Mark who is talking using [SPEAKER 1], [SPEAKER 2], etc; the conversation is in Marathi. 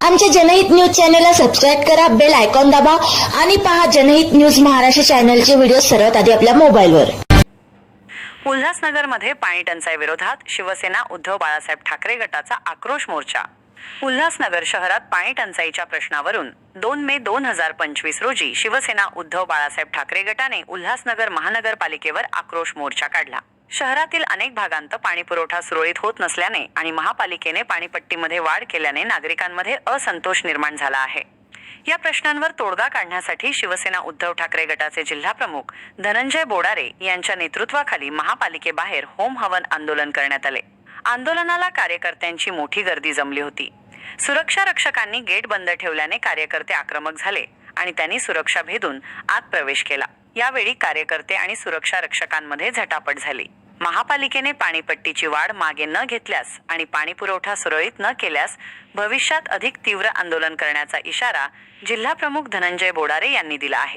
[SPEAKER 1] आमच्या जनहित न्यूज चॅनलला सबस्क्राईब करा बेल आयकॉन दाबा आणि पहा जनहित न्यूज महाराष्ट्र चॅनलचे व्हिडिओ सर्वात आधी आपल्या मोबाईलवर.
[SPEAKER 2] उल्हासनगरमध्ये पाणी टंचाई विरोधात शिवसेना उद्धव बाळासाहेब ठाकरे गटाचा आक्रोश मोर्चा. उल्हासनगर शहरात पाणी टंचाईच्या प्रश्नावरून दोन मे दोन हजार पंचवीस रोजी शिवसेना उद्धव बाळासाहेब ठाकरे गटाने उल्हासनगर महानगरपालिकेवर आक्रोश मोर्चा काढला. शहरातील अनेक भागांत पाणी पुरवठा सुरळीत होत नसल्याने आणि महापालिकेने पाणीपट्टीमध्ये वाढ केल्याने नागरिकांमध्ये असंतोष निर्माण झाला आहे. या प्रश्नांवर तोडगा काढण्यासाठी शिवसेना उद्धव ठाकरे गटाचे जिल्हाप्रमुख धनंजय बोडारे यांच्या नेतृत्वाखाली महापालिकेबाहेर होम हवन आंदोलन करण्यात आले. आंदोलनाला कार्यकर्त्यांची मोठी गर्दी जमली होती. सुरक्षा रक्षकांनी गेट बंद ठेवल्याने कार्यकर्ते आक्रमक झाले आणि त्यांनी सुरक्षा भेदून आत प्रवेश केला. यावेळी कार्यकर्ते आणि सुरक्षा रक्षकांमध्ये झटापट झाली. महापालिकेने पाणीपट्टीची वाढ मागे न घेतल्यास आणि पाणी पुरवठा सुरळीत न केल्यास भविष्यात अधिक तीव्र आंदोलन करण्याचा इशारा जिल्हाप्रमुख धनंजय बोडारे यांनी दिला आहे.